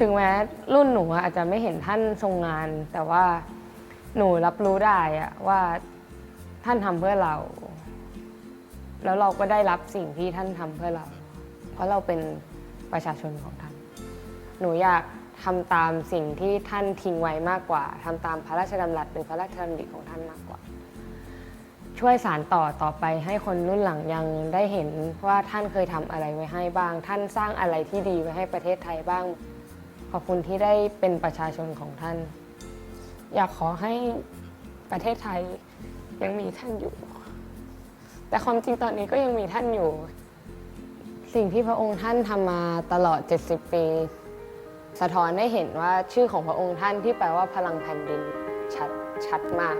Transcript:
ถึงแม้รุ่นหนูอาจจะไม่เห็นท่านทรงงาน แต่ว่าหนูรับรู้ได้อะว่าท่านทำเพื่อเรา แล้วเราก็ได้รับสิ่งที่ท่านทำเพื่อเรา เพราะเราเป็นประชาชนของท่าน หนูอยากทำตามสิ่งที่ท่านทิ้งไว้มากกว่าทำตามพระราชดำรัสหรือพระราชดำริของท่านมากกว่า ช่วยสารต่อต่อไปให้คนรุ่นหลังยังได้เห็นว่าท่านเคยทำอะไรไว้ให้บ้าง ท่านสร้างอะไรที่ดีไว้ให้ประเทศไทยบ้าง ขอบคุณที่ได้เป็นประชาชนของท่าน อยากขอให้ประเทศไทยยังมีท่านอยู่ แต่ความจริงตอนนี้ก็ยังมีท่านอยู่ สิ่งที่พระองค์ท่านทำมาตลอด 70 ปี สะท้อนให้เห็นว่าชื่อของพระองค์ท่านที่แปลว่าพลังแผ่นดินชัดชัดมาก